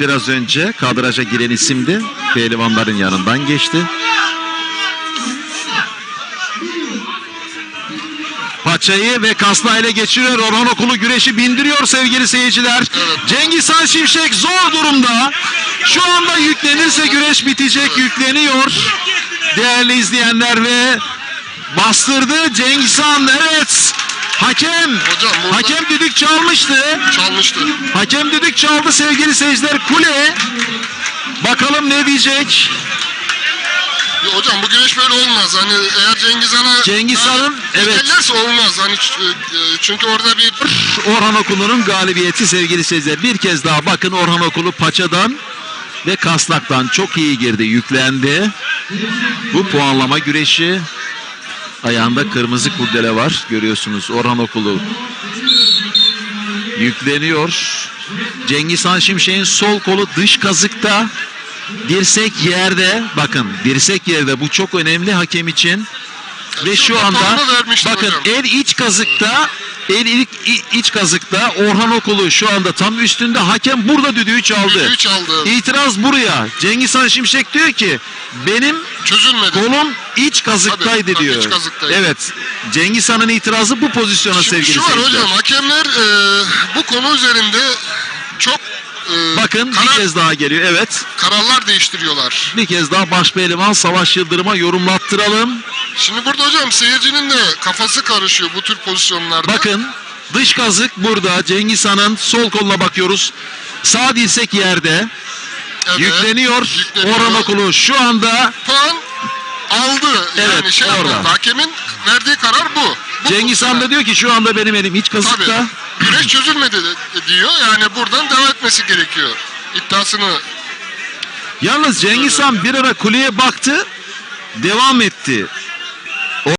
biraz önce kadraja giren isimdi. Pehlivanların yanından geçti. Paçayı ve kasna ile geçiriyor. Orhan Okulu güreşi bindiriyor sevgili seyirciler. Cengiz Han Şimşek zor durumda. Şu anda yüklenirse güreş bitecek. Yükleniyor. Değerli izleyenler ve bastırdı Cengiz Han. Evet. Hakem. Hocam burada- Hakem düdük çalmıştı. Çalmıştı. Hakem düdük çaldı sevgili seyirciler. Kule. Bakalım ne diyecek? Ya hocam bu güreş böyle olmaz. Hani eğer Cengiz Han'a Cengiz Han'ın, evet. olmaz. Hani e, çünkü orada bir Orhan Okulu'nun galibiyeti sevgili seyirciler. Bir kez daha bakın Orhan Okulu paçadan ve kasnaktan çok iyi girdi, yüklendi. Bu puanlama güreşi ayağında kırmızı kurdele var. Görüyorsunuz Orhan Okulu yükleniyor. Cengiz Han Şimşek'in sol kolu dış kazıkta. Dirsek yerde. Bakın dirsek yerde. Bu çok önemli hakem için. Ve şu anda bakın el iç kazıkta el iç, iç kazıkta Orhan Okulu şu anda tam üstünde hakem burada düdüğü çaldı. Düdüğü çaldı. İtiraz buraya. Cengiz Han Şimşek diyor ki benim çözülmedi. kolum iç kazıktaydı Tabii, tabii, diyor. iç kazıktaydı. Evet. Cengiz Han'ın itirazı bu pozisyona Şu, sevgili şu var seyirciler. hocam hakemler e, bu konu üzerinde çok e, Bakın bir karar- kez daha geliyor. Evet. kararlar değiştiriyorlar. Bir kez daha başpehlivan Savaş Yıldırım'a yorumlattıralım. Şimdi burada hocam seyircinin de kafası karışıyor bu tür pozisyonlarda. Bakın dış kazık burada. Cengiz Han'ın sol koluna bakıyoruz. Sağ dirsek yerde. Evet, Yükleniyor. yükleniyor. Orhan Okulu şu anda puan aldı. Evet, yani şey orada. Hakemin verdiği karar bu. bu Cengiz Han da diyor ki şu anda benim elim iç Tabii. kazıkta. Güreş çözülmedi diyor. Yani buradan devam etmesi gerekiyor. İddiasını Yalnız Cengiz Han bir ara kuleye baktı. Devam etti.